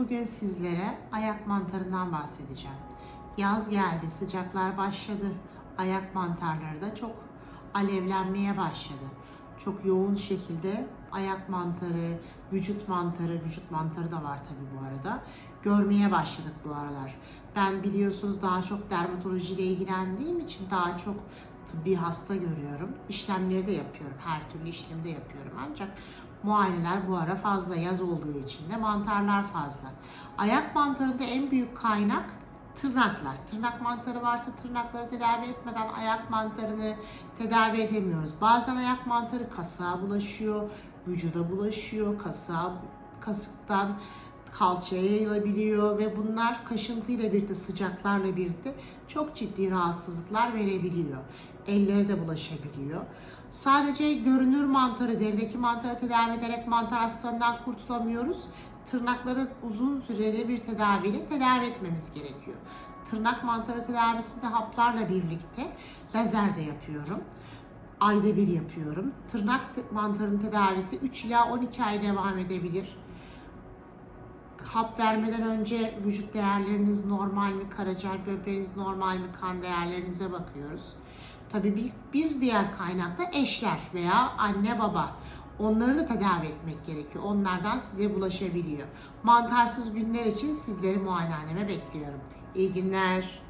Bugün sizlere ayak mantarından bahsedeceğim. Yaz geldi, sıcaklar başladı. Ayak mantarları da çok alevlenmeye başladı. Çok yoğun şekilde ayak mantarı, vücut mantarı, vücut mantarı da var tabii bu arada. Görmeye başladık bu aralar. Ben biliyorsunuz daha çok dermatolojiyle ilgilendiğim için daha çok tıbbi hasta görüyorum. İşlemleri de yapıyorum. Her türlü işlemi de yapıyorum. Ancak muayeneler bu ara fazla. Yaz olduğu için de mantarlar fazla. Ayak mantarında en büyük kaynak tırnaklar. Tırnak mantarı varsa tırnakları tedavi etmeden ayak mantarını tedavi edemiyoruz. Bazen ayak mantarı kasığa bulaşıyor, vücuda bulaşıyor, kasığa, kasıktan kalçaya yayılabiliyor ve bunlar kaşıntıyla birlikte sıcaklarla birlikte çok ciddi rahatsızlıklar verebiliyor. Ellere de bulaşabiliyor. Sadece görünür mantarı, derideki mantarı tedavi ederek mantar hastalığından kurtulamıyoruz. Tırnakları uzun süreli bir tedaviyle tedavi etmemiz gerekiyor. Tırnak mantarı tedavisinde haplarla birlikte lazer de yapıyorum ayda bir yapıyorum. Tırnak mantarının tedavisi 3 ila 12 ay devam edebilir. Hap vermeden önce vücut değerleriniz normal mi, karaciğer böbreğiniz normal mi, kan değerlerinize bakıyoruz. Tabii bir, bir diğer kaynak da eşler veya anne baba. Onları da tedavi etmek gerekiyor. Onlardan size bulaşabiliyor. Mantarsız günler için sizleri muayenehaneme bekliyorum. İyi günler.